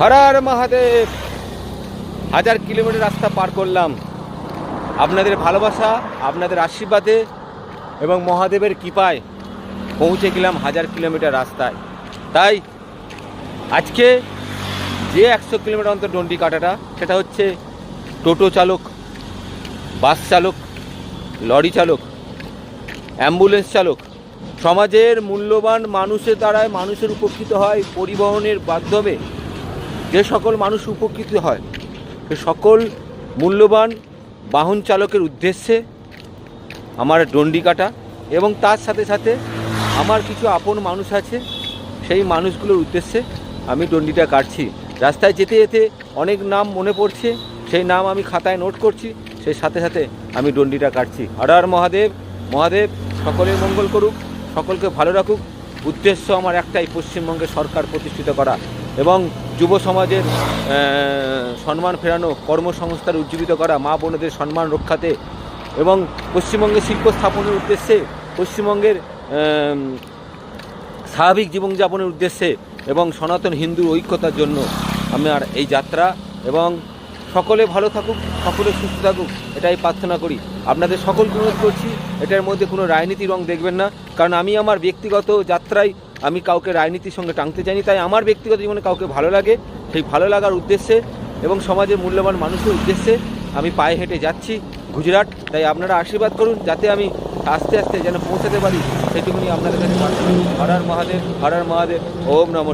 হরার মহাদেব। হাজার কিলোমিটার রাস্তা পার করলাম। আপনাদের ভালোবাসা, আপনাদের আশীর্বাদে এবং মহাদেবের কৃপায় পৌঁছে গেলাম হাজার কিলোমিটার রাস্তায়। তাই আজকে যে একশো কিলোমিটার অন্তর ডন্ডি কাটাটা, সেটা হচ্ছে টোটো চালক, বাস চালক, লরি চালক, অ্যাম্বুলেন্স চালক। সমাজের মূল্যবান মানুষের দ্বারায় মানুষের উপকৃত হয় পরিবহনের মাধ্যমে। যে সকল মানুষ উপকৃত হয়, সে সকল মূল্যবান বাহন চালকের উদ্দেশ্যে আমার ডন্ডি কাটা এবং তার সাথে সাথে আমার কিছু আপন মানুষ আছে, সেই মানুষগুলোর উদ্দেশ্যে আমি ডন্ডিটা কাটছি। রাস্তায় যেতে যেতে অনেক নাম মনে পড়ছে, সেই নাম আমি খাতায় নোট করছি, সেই সাথে সাথে আমি ডন্ডিটা কাটছি। হর মহাদেব মহাদেব, সকলের মঙ্গল করুক, সকলকে ভালো রাখুক। উদ্দেশ্য আমার একটাই, পশ্চিমবঙ্গে সরকার প্রতিষ্ঠিত করা। এবং যুব সমাজের সম্মান ফেরানো কর্মসংস্থার উজ্জীবিত করা, মা বোনেদের সম্মান রক্ষাতে এবং পশ্চিমবঙ্গে শিল্প স্থাপনের উদ্দেশ্যে, পশ্চিমবঙ্গের স্বাভাবিক জীবনযাপনের উদ্দেশ্যে এবং সনাতন হিন্দুর ঐক্যতার জন্য আমার এই যাত্রা এবং সকলে ভালো থাকুক, সকলে সুস্থ থাকুক, এটাই প্রার্থনা করি। আপনাদের সকলকে অনুরোধ করছি, এটার মধ্যে কোনো রাজনীতি রং দেখবেন না, কারণ আমি আমার ব্যক্তিগত যাত্রায় আমি কাউকে রাজনীতির সঙ্গে টানতে চাইনি, তাই আমার ব্যক্তিগত জীবনে কাউকে ভালো লাগে, সেই ভালো লাগার উদ্দেশ্যে এবং সমাজের মূল্যবান মানুষের উদ্দেশ্যে আমি পায়ে হেঁটে যাচ্ছি গুজরাট। তাই আপনারা আশীর্বাদ করুন, যাতে আমি আস্তে আস্তে যেন পৌঁছাতে পারি। সেটুকুনি আপনাদের কাছে হরার মহাদেব, হর হর মহাদেব, ওম নমঃ